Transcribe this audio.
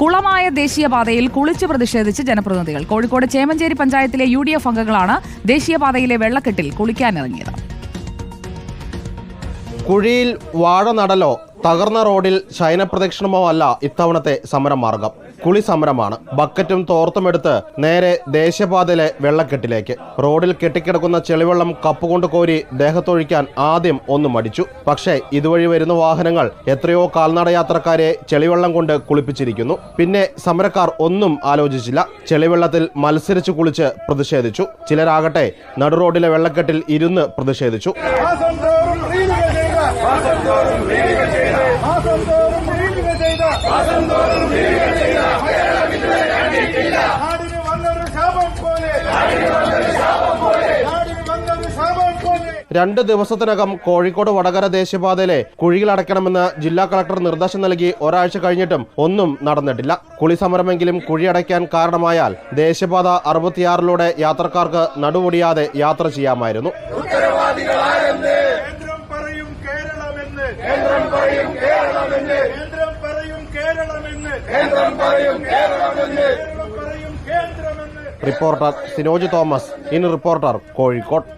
കുളമായ ദേശീയപാതയിൽ കുളിച്ച് പ്രതിഷേധിച്ച് ജനപ്രതിനിധികൾ. കോഴിക്കോട് ചേമഞ്ചേരി പഞ്ചായത്തിലെ യു ഡി എഫ് അംഗങ്ങളാണ് ദേശീയപാതയിലെ വെള്ളക്കെട്ടിൽ കുളിക്കാനിറങ്ങിയത്. കുഴിയിൽ വാഴ നടലോ തകർന്ന റോഡിൽ ശയനപ്രദക്ഷിണമോ അല്ല ഇത്തവണത്തെ സമരമാർഗം. കുളി സമരമാണ്. ബക്കറ്റും തോർത്തുമെടുത്ത് നേരെ ദേശീയപാതയിലെ വെള്ളക്കെട്ടിലേക്ക്. റോഡിൽ കെട്ടിക്കിടക്കുന്ന ചെളിവെള്ളം കപ്പുകൊണ്ട് കോരി ദേഹത്തൊഴിക്കാൻ ആദ്യം ഒന്ന് മടിച്ചു. പക്ഷേ ഇതുവഴി വരുന്ന വാഹനങ്ങൾ എത്രയോ കാൽനട യാത്രക്കാരെ ചെളിവെള്ളം കൊണ്ട് കുളിപ്പിച്ചിരിക്കുന്നു. പിന്നെ സമരക്കാർ ഒന്നും ആലോചിച്ചില്ല. ചെളിവെള്ളത്തിൽ മത്സരിച്ച് കുളിച്ച് പ്രതിഷേധിച്ചു. ചിലരാകട്ടെ നടുറോഡിലെ വെള്ളക്കെട്ടിൽ ഇരുന്ന് പ്രതിഷേധിച്ചു. വന്നൊരു ശാപം പോലെ രണ്ട് ദിവസത്തിനകം കോഴിക്കോട് വടകര ദേശീയപാതയിലെ കുഴികളടയ്ക്കണമെന്ന് ജില്ലാ കളക്ടർ നിർദ്ദേശം നൽകി ഒരാഴ്ച കഴിഞ്ഞിട്ടും ഒന്നും നടന്നിട്ടില്ല. കുളി സമരമെങ്കിലും കുഴിയടയ്ക്കാൻ കാരണമായാൽ ദേശീയപാത അറുപത്തിയാറിലൂടെ യാത്രക്കാർക്ക് നടുവൊടിയാതെ യാത്ര ചെയ്യാമായിരുന്നു കേന്ദ്രം പറയും കേരളമെന്ന് കേന്ദ്രം പറയും കേരളമെന്ന്. കേന്ദ്രം പറയും കേരളമെന്ന്. കേന്ദ്രം പറയും കേരളമെന്ന്. കേന്ദ്രം പറയും കേന്ദ്രമെന്ന്. Reporter Sinoj Thomas in reporter Kozhikode.